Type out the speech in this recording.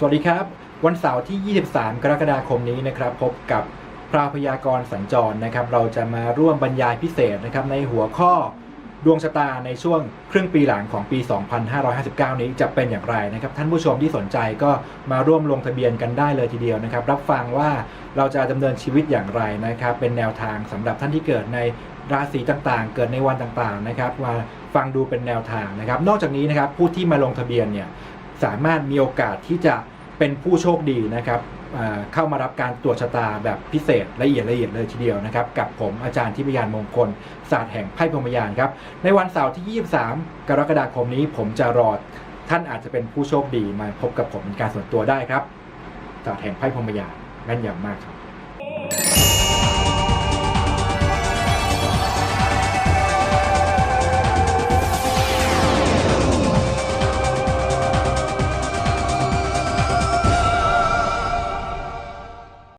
สวัสดีครับ วันเสาร์ที่ 23 กรกฎาคมนี้นะครับ พบกับพราวพยากรณ์สัญจรนะครับ เราจะมาร่วมบรรยายพิเศษนะครับในหัวข้อดวงชะตาในช่วงครึ่งปีหลังของปี 2559 นี้จะเป็นอย่างไรนะครับ ท่านผู้ชมที่สนใจก็มาร่วมลงทะเบียนกันได้เลยทีเดียวนะครับ รับฟังว่าเราจะดำเนินชีวิตอย่างไรนะครับ เป็นแนวทางสำหรับท่านที่เกิดในราศีต่างๆ เกิดในวันต่างๆนะครับ มาฟังดูเป็นแนวทางนะครับ นอกจากนี้นะครับผู้ที่มาลงทะเบียนเนี่ย สามารถมีโอกาสที่จะเป็นผู้โชคดีนะครับเข้ามารับการตรวจชะตาแบบพิเศษละเอียดละเอียดเลยทีเดียวนะครับ กับผมอาจารย์ทิพยานมงคล ศาสตร์แห่งไพ่พรมยานครับ ในวันเสาร์ที่ 23 กรกฎาคมนี้ผมจะรอท่านอาจจะเป็นผู้โชคดีมาพบกับผมเป็นการส่วนตัวได้ครับศาสตร์แห่งไพ่พรมยานแม่นยำมากครับ